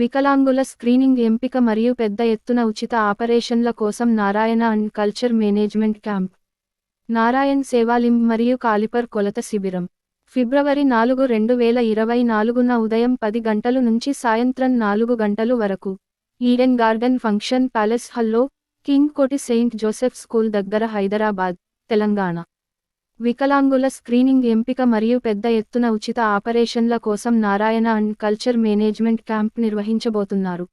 వికలాంగుల స్క్రీనింగ్ ఎంపిక మరియు పెద్ద ఎత్తున ఉచిత ఆపరేషన్ల కోసం Narayana and culture management camp. Narayan సేవాలింబ్ మరియు కాలిపర్ కొలత శిబిరం. ఫిబ్రవరి నాలుగు రెండు వేల ఇరవై నాలుగున ఉదయం పది గంటలు నుంచి సాయంత్రం నాలుగు గంటలు వరకు. Eden Garden function palace hello King Koti Saint Joseph school దగ్గర హైదరాబాద్ తెలంగాణ. వికలాంగుల స్క్రీనింగ్ ఎంపిక మరియు పెద్ద ఎత్తున ఉచిత ఆపరేషన్ల కోసం Narayana and culture management camp నిర్వహించబోతున్నారు.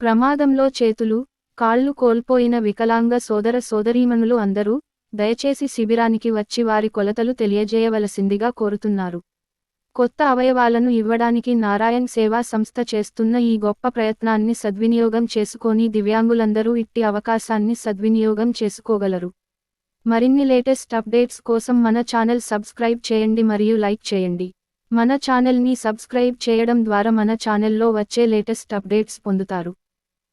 ప్రమాదంలో చేతులు కాళ్ళు కోల్పోయిన వికలాంగ సోదర సోదరీమణులు అందరూ దయచేసి శిబిరానికి వచ్చి వారి కొలతలు తెలియజేయవలసిందిగా కోరుతున్నారు. కొత్త అవయవాలను ఇవ్వడానికి నారాయణ్ సేవా సంస్థ చేస్తున్న ఈ గొప్ప ప్రయత్నాన్ని సద్వినియోగం చేసుకొని దివ్యాంగులందరూ ఇట్టి అవకాశాన్ని సద్వినియోగం చేసుకోగలరు. మరిన్ని లేటెస్ట్ అప్డేట్స్ కోసం మన ఛానల్ సబ్స్క్రైబ్ చేయండి మరియు లైక్ చేయండి మన ఛానల్ని సబ్స్క్రైబ్ చేయడం ద్వారా మన ఛానల్లో వచ్చే లేటెస్ట్ అప్డేట్స్ పొందుతారు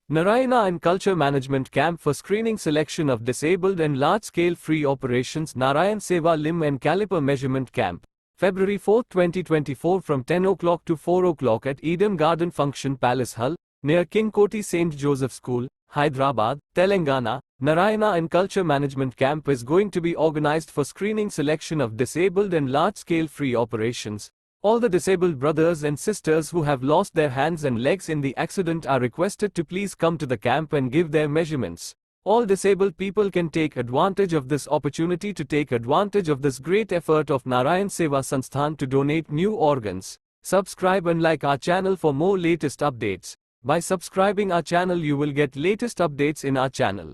Narayana and Culture Management Camp for Screening Selection of Disabled and Large-Scale Free Operations Narayan Seva Limb and Caliper Measurement Camp. February 4, 2024 from 10 o'clock to 4 o'clock at Eden Garden Function Palace Hull, near King Koti St. Joseph School, Hyderabad, Telangana. Narayana and Culture Management Camp is going to be organized for screening selection of disabled and large-scale free operations. All the disabled brothers and sisters who have lost their hands and legs in the accident are requested to please come to the camp and give their measurements. All disabled people can take advantage of this opportunity to take advantage of this great effort of Narayan Seva Sansthan to donate new organs. Subscribe and like our channel for more latest updates. By subscribing our channel you will get latest updates in our channel.